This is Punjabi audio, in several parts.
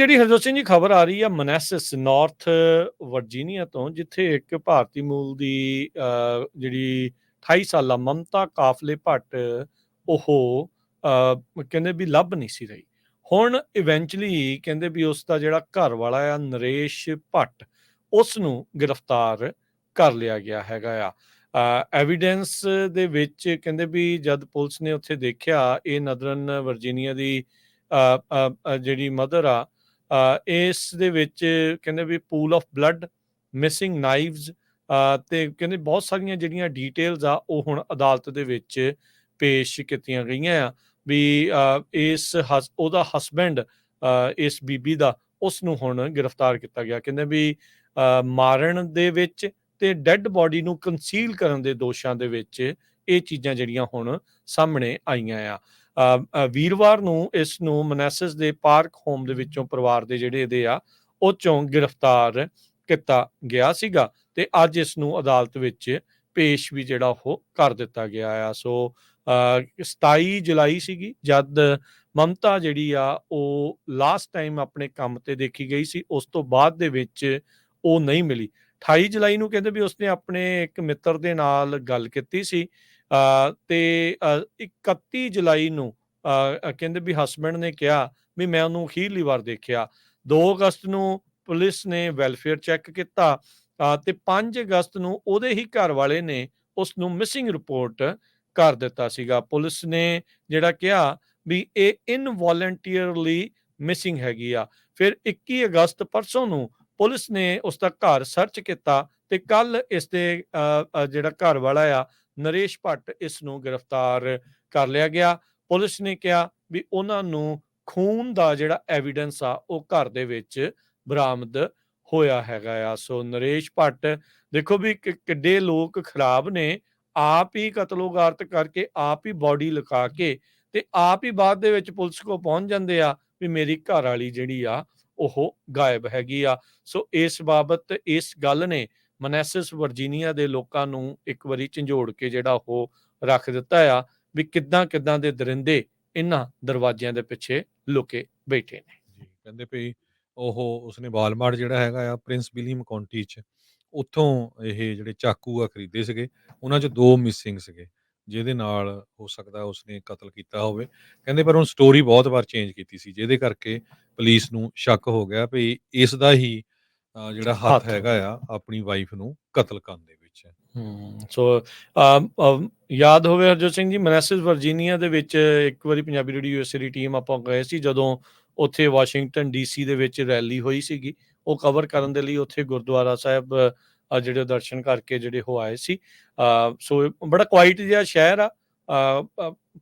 ਜਿਹੜੀ ਹਰਜੋਤ ਸਿੰਘ ਜੀ ਖਬਰ ਆ ਰਹੀ ਆ ਮਨੈਸਸ ਨਾਰਥ ਵਰਜੀਨੀਆ ਤੋਂ ਜਿੱਥੇ ਇੱਕ ਭਾਰਤੀ ਮੂਲ ਦੀ ਅਹ, ਜਿਹੜੀ 28 ਸਾਲਾ ਮਮਤਾ ਕਾਫਲੇ ਭੱਟ ਉਹ ਕਹਿੰਦੇ ਵੀ ਲੱਭ ਨਹੀਂ ਸੀ ਰਹੀ। ਹੁਣ ਇਵੈਂਚੁਅਲੀ ਕਹਿੰਦੇ ਵੀ ਉਸ ਦਾ ਜਿਹੜਾ ਘਰ ਵਾਲਾ ਆ ਨਰੇਸ਼ ਭੱਟ ਉਸ ਨੂੰ ਗ੍ਰਿਫਤਾਰ ਕਰ ਲਿਆ ਗਿਆ ਹੈਗਾ ਆ। ਐਵੀਡੈਂਸ ਦੇ ਵਿੱਚ ਕਹਿੰਦੇ ਵੀ ਜਦ ਪੁਲਿਸ ਨੇ ਉੱਥੇ ਦੇਖਿਆ ਇਹ ਨਦਰਨ ਵਰਜੀਨੀਆ ਦੀ ਜਿਹੜੀ ਮਦਰ ਆ ਇਸ ਦੇ ਵਿੱਚ ਕਹਿੰਦੇ ਵੀ pool of blood, missing knives ਤੇ ਕਹਿੰਦੇ ਬਹੁਤ ਸਾਰੀਆਂ ਜਿਹੜੀਆਂ ਡਿਟੇਲਸ ਆ, ਉਹ ਹੁਣ ਅਦਾਲਤ ਦੇ ਵਿੱਚ ਪੇਸ਼ ਕੀਤੀਆਂ ਗਈਆਂ ਆ ਵੀ ਇਸ ਹਸ- ਉਹਦਾ ਹਸਬੈਂਡ ਇਸ ਬੀਬੀ ਦਾ ਉਸ ਨੂੰ ਹੁਣ ਗ੍ਰਿਫਤਾਰ ਕੀਤਾ ਗਿਆ। ਕਹਿੰਦੇ ਵੀ ਮਾਰਨ ਦੇ ਵਿੱਚ ਤੇ ਡੈੱਡ ਬਾਡੀ ਨੂੰ ਕੰਸੀਲ ਕਰਨ ਦੇ ਦੋਸ਼ਾਂ ਦੇ ਵਿੱਚ ਇਹ ਚੀਜ਼ਾਂ ਜਿਹੜੀਆਂ ਹੁਣ ਸਾਹਮਣੇ ਆਈਆਂ ਆ। ਵੀਰਵਾਰ ਨੂੰ ਇਸ ਨੂੰ ਮਨੈਸਸ ਦੇ ਪਾਰਕ ਹੋਮ ਦੇ ਵਿੱਚੋਂ ਪਰਿਵਾਰ ਦੇ ਜਿਹੜੇ ਇਹਦੇ ਆ ਉਹ ਚੋਂ ਗ੍ਰਿਫਤਾਰ ਕੀਤਾ ਗਿਆ ਸੀਗਾ ਤੇ ਅੱਜ ਇਸ ਨੂੰ ਅਦਾਲਤ ਵਿੱਚ ਪੇਸ਼ ਵੀ ਜਿਹੜਾ ਉਹ ਕਰ ਦਿੱਤਾ ਗਿਆ ਆ। ਸੋ ਅ, 27 ਜੁਲਾਈ ਸੀਗੀ ਜਦ ਮਮਤਾ ਜਿਹੜੀ ਆ ਉਹ ਲਾਸਟ ਟਾਈਮ ਆਪਣੇ ਕੰਮ ਤੇ ਦੇਖੀ ਗਈ ਸੀ ਉਸ ਤੋਂ ਬਾਅਦ ਦੇ ਵਿੱਚ ਉਹ ਨਹੀਂ ਮਿਲੀ। 28 ਜੁਲਾਈ ਨੂੰ ਕਹਿੰਦੇ ਵੀ ਉਸਨੇ ਆਪਣੇ ਇੱਕ ਮਿੱਤਰ ਦੇ ਨਾਲ ਗੱਲ ਕੀਤੀ ਸੀ ਅ, ਤੇ 31 ਜੁਲਾਈ ਨੂੰ ਕਹਿੰਦੇ ਵੀ ਹਸਬੰਡ ਨੇ ਕਿਹਾ ਵੀ ਮੈਂ ਉਹਨੂੰ ਅਖੀਰਲੀ ਵਾਰ ਦੇਖਿਆ। 2 ਅਗਸਤ ਨੂੰ ਪੁਲਿਸ ਨੇ ਵੈਲਫੇਅਰ ਚੈੱਕ ਕੀਤਾ ਅ, ਤੇ 5 ਅਗਸਤ ਨੂੰ ਉਹਦੇ ਹੀ ਘਰ ਵਾਲੇ ਨੇ ਉਸ ਨੂੰ ਮਿਸਿੰਗ ਰਿਪੋਰਟ ਕਰ ਦਿੱਤਾ ਸੀਗਾ। ਪੁਲਿਸ ਨੇ ਜਿਹੜਾ ਕਿਹਾ ਵੀ ਇਹ ਇਨਵੋਲੰਟੀਅਰਲੀ ਮਿਸਿੰਗ ਹੈਗੀ ਆ। ਫਿਰ 21 ਅਗਸਤ ਪਰਸੋਂ ਨੂੰ ਪੁਲਿਸ ਨੇ ਉਸ ਦਾ ਘਰ ਸਰਚ ਕੀਤਾ ਤੇ ਕੱਲ ਇਸ ਦੇ ਜਿਹੜਾ ਘਰ ਵਾਲਾ ਆ, ਨਰੇਸ਼ ਭੱਟ ਇਸ ਨੂੰ ਗ੍ਰਿਫਤਾਰ ਕਰ ਲਿਆ ਗਿਆ। ਪੁਲਿਸ ਨੇ ਕਿਹਾ ਵੀ ਉਹਨਾਂ ਨੂੰ ਖੂਨ ਦਾ ਜਿਹੜਾ ਐਵੀਡੈਂਸ ਆ, ਉਹ ਘਰ ਦੇ ਵਿੱਚ ਬਰਾਮਦ ਹੋਇਆ ਹੈਗਾ ਆ। ਸੋ ਨਰੇਸ਼ ਭੱਟ, ਦੇਖੋ ਵੀ ਕਿੱਡੇ ਲੋਕ ਖਰਾਬ ਨੇ। ਆਪ ਹੀ ਕਤਲੋਗਾਰਤ ਕਰਕੇ ਆਪ ਹੀ ਬਾਡੀ ਲਗਾ ਕੇ ਤੇ ਆਪ ਹੀ ਬਾਅਦ ਦੇ ਵਿੱਚ ਪੁਲਿਸ ਕੋ ਪਹੁੰਚ ਜਾਂਦੇ ਆ ਵੀ ਮੇਰੀ ਘਰ ਵਾਲੀ ਜਿਹੜੀ ਆ ਉਹ ਗਾਇਬ ਹੈਗੀ ਆ। ਸੋ ਇਸ ਬਾਬਤ ਇਸ ਗੱਲ ਨੇ ਮਨੈਸਸ ਵਰਜੀਨੀਆ ਦੇ ਲੋਕਾਂ ਨੂੰ ਇੱਕ ਵਾਰੀ ਝੰਜੋੜ ਕੇ ਜਿਹੜਾ ਉਹ ਰੱਖ ਦਿੱਤਾ ਆ ਵੀ ਕਿੱਦਾਂ ਕਿੱਦਾਂ ਦੇ ਦਰਿੰਦੇ ਇਹਨਾਂ ਦਰਵਾਜ਼ਿਆਂ ਦੇ ਪਿੱਛੇ ਲੁਕੇ ਬੈਠੇ ਨੇ। ਜੀ, ਕਹਿੰਦੇ ਵੀ ਉਹ ਉਸਨੇ ਵਾਲਮਾਰਟ ਜਿਹੜਾ ਹੈਗਾ ਆ, ਪ੍ਰਿੰਸ ਵਿਲੀਅਮ ਕਾਉਂਟੀ ਚ, ਉੱਥੋਂ ਇਹ ਜਿਹੜੇ ਚਾਕੂ ਆ ਖਰੀਦੇ ਸੀਗੇ, ਉਹਨਾਂ ਚ ਦੋ ਮਿਸਿੰਗ ਸੀਗੇ। ਜਿਹਦੇ ਨਾਲ ਹੋ ਸਕਦਾ ਉਸਨੇ ਕਤਲ ਕੀਤਾ ਹੋਵੇ। ਕਹਿੰਦੇ ਪਰ ਉਹ ਸਟੋਰੀ ਬਹੁਤ ਵਾਰ ਚੇਂਜ ਕੀਤੀ ਸੀ ਜਿਹਦੇ ਕਰਕੇ ਪੁਲਿਸ ਨੂੰ ਸ਼ੱਕ ਹੋ ਗਿਆ ਵੀ ਇਸ ਦਾ ਹੀ ਜਿਹੜਾ ਹੱਥ। ਹੈਗਾ ਆ ਆਪਣੀ ਵਾਈਫ ਨੂੰ ਕਤਲ ਕਰਨ ਦੇ ਵਿੱਚ। ਹਮ ਸੋ ਯਾਦ ਹੋਵੇ ਹਰਜੋਤ ਸਿੰਘ ਜੀ ਮਨੈਸਸ ਵਰਜੀਨੀਆ ਦੇ ਵਿੱਚ ਇੱਕ ਵਾਰੀ ਪੰਜਾਬੀ ਰੇਡੀਓ ਯੂਐਸਏ ਦੀ ਟੀਮ ਆਪਾਂ ਗਏ ਸੀ ਜਦੋਂ ਉੱਥੇ ਵਾਸ਼ਿੰਗਟਨ ਡੀਸੀ ਦੇ ਵਿੱਚ ਰੈਲੀ ਹੋਈ ਸੀਗੀ। ਉਹ ਕਵਰ ਕਰਨ ਦੇ ਲਈ ਉੱਥੇ ਗੁਰਦੁਆਰਾ ਸਾਹਿਬ ਜਿਹੜੇ ਦਰਸ਼ਨ ਕਰਕੇ ਜਿਹੜੇ ਉਹ ਆਏ ਸੀ। ਸੋ ਬੜਾ ਕੁਆਇਟ ਜਿਹਾ ਸ਼ਹਿਰ ਆ।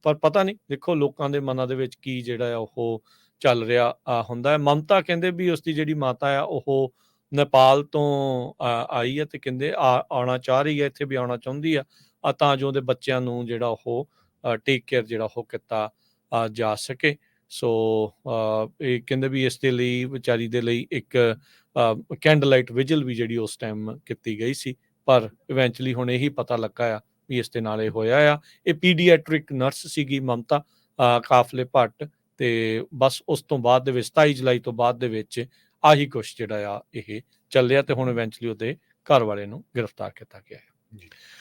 ਪਰ ਪਤਾ ਨਹੀਂ, ਦੇਖੋ ਲੋਕਾਂ ਦੇ ਮਨਾਂ ਦੇ ਵਿੱਚ ਕੀ ਜਿਹੜਾ ਆ ਉਹ ਚੱਲ ਰਿਹਾ ਹੁੰਦਾ ਹੈ। ਮਮਤਾ ਕਹਿੰਦੇ ਵੀ ਉਸ ਦੀ ਜਿਹੜੀ ਮਾਤਾ ਆ, ਉਹ ਨੇਪਾਲ ਤੋਂ ਆਈ ਹੈ ਤੇ ਕਹਿੰਦੇ ਆ- ਆਉਣਾ ਚਾਹ ਰਹੀ ਹੈ, ਇੱਥੇ ਵੀ ਆਉਣਾ ਚਾਹੁੰਦੀ ਆ। ਆ ਤਾਂ ਜੋ ਉਹਦੇ ਬੱਚਿਆਂ ਨੂੰ ਜਿਹੜਾ ਉਹ ਟੇਕ ਕੇਅਰ ਜਿਹੜਾ ਉਹ ਕੀਤਾ ਜਾ ਸਕੇ। ਸੋ ਇਹ ਕਹਿੰਦੇ ਵੀ ਇਸ ਦੇ ਲਈ ਵਿਚਾਰੀ ਦੇ ਲਈ ਇੱਕ ਕੈਂਡਲ ਲਾਈਟ ਵਿਜਲ ਵੀ ਜਿਹੜੀ ਉਸ ਟਾਈਮ ਕੀਤੀ ਗਈ ਸੀ। ਪਰ ਇਵੈਂਚੁਅਲੀ ਹੁਣ ਇਹੀ ਪਤਾ ਲੱਗਾ ਆ ਵੀ ਇਸ ਦੇ ਨਾਲ ਇਹ ਹੋਇਆ ਆ। ਇਹ ਪੀਡੀਆਟ੍ਰਿਕ ਨਰਸ ਸੀਗੀ ਮਮਤਾ ਅ, ਕਾਫਲੇ ਭੱਟ ਤੇ ਬਸ ਉਸ ਤੋਂ ਬਾਅਦ ਦੇ ਵਿੱਚ 27 ਜੁਲਾਈ ਤੋਂ ਬਾਅਦ ਦੇ ਵਿੱਚ ਆਹੀ ਕੁਛ ਜਿਹੜਾ ਆ ਇਹ ਚੱਲਿਆ ਤੇ ਹੁਣ ਇਵੈਂਚੁਅਲੀ ਉਹਦੇ ਘਰ ਵਾਲੇ ਨੂੰ ਗ੍ਰਿਫਤਾਰ ਕੀਤਾ ਗਿਆ ਹੈ